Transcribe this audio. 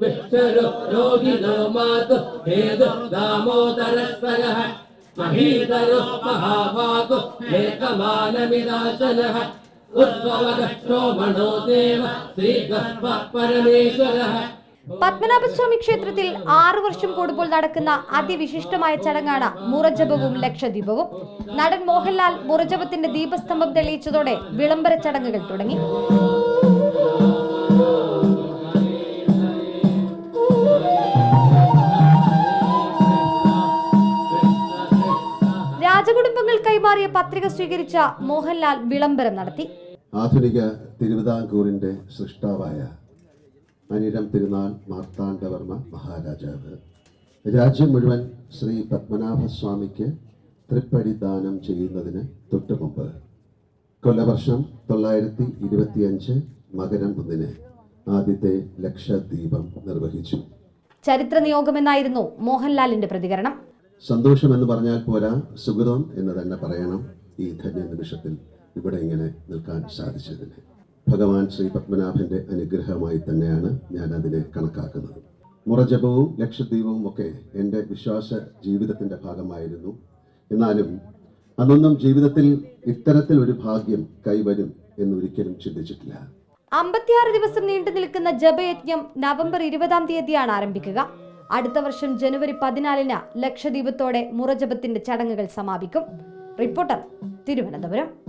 വിഷ്ണുരു രോഹിതോ മാതു ഹേതു ദാമോദരസ്വരഃ? മഹീതരോ മഹാവാകു ഏകമാനമിദാശനഃ ഉദ്ഭവദക്ഷോ മണോ ദേവ ശ്രീഗർഭ പരമേശ്വരഃ? പത്മനാഭസ്വാമി ക്ഷേത്രത്തിൽ ആറു വർഷം കൂടുമ്പോൾ നടക്കുന്ന അതിവിശിഷ്ടമായ ചടങ്ങാണ് മുറജപവും ലക്ഷദ്വീപവും. നടൻ മോഹൻലാൽ മുറജപത്തിന്റെ ദീപസ്തംഭം തെളിയിച്ചതോടെ വിളംബര ചടങ്ങുകൾ തുടങ്ങി. രാജകുടുംബങ്ങൾ കൈമാറിയ പത്രിക സ്വീകരിച്ച മോഹൻലാൽ വിളംബരം നടത്തി. ആധുനിക തിരുവിതാംകൂറിന്റെ സൃഷ്ടാവായ അനിരം തിരുനാൾ മാർത്താണ്ഡവർമ്മ മഹാരാജാവ്. രാജ്യം മുഴുവൻ ശ്രീ പത്മനാഭസ്വാമിക്ക് തൃപ്പടി ദാനം ചെയ്യുന്നതിന് തൊട്ടുമുമ്പ് കൊല്ലവർഷം തൊള്ളായിരത്തി ഇരുപത്തിയഞ്ച് മകരം ഒന്നിന് ആദ്യത്തെ ലക്ഷദ്വീപം നിർവഹിച്ചു. ചരിത്ര നിയോഗമെന്നായിരുന്നു മോഹൻലാലിന്റെ പ്രതികരണം. സന്തോഷമെന്ന് പറഞ്ഞാൽ പോരാ സുഗതം എന്ന് തന്നെ പറയണം ഈ ധന്യ നിമിഷത്തിൽ ഇവിടെ ഇങ്ങനെ നിൽക്കാൻ സാധിച്ചതിന്. ഭഗവാൻ ശ്രീ പത്മനാഭന്റെ അനുഗ്രഹമായി തന്നെയാണ് ഞാൻ അതിനെ കണക്കാക്കുന്നത്. മുറജപവും ലക്ഷദ്വീപവും ഒക്കെ എന്റെ വിശ്വാസ ജീവിതത്തിന്റെ ഭാഗമായിരുന്നു. എന്നാലും അന്നൊന്നും ജീവിതത്തിൽ ഇത്തരത്തിൽ ഒരു ഭാഗ്യം കൈവരും എന്ന് ഒരിക്കലും ചിന്തിച്ചിട്ടില്ല. അമ്പത്തിയാറ് ദിവസം നീണ്ടു നിൽക്കുന്ന ജപയജ്ഞം നവംബർ ഇരുപതാം തീയതിയാണ് ആരംഭിക്കുക. അടുത്ത വർഷം ജനുവരി പതിനാലിന് ലക്ഷദ്വീപത്തോടെ മുറജപത്തിന്റെ ചടങ്ങുകൾ സമാപിക്കും. റിപ്പോർട്ടർ തിരുവനന്തപുരം.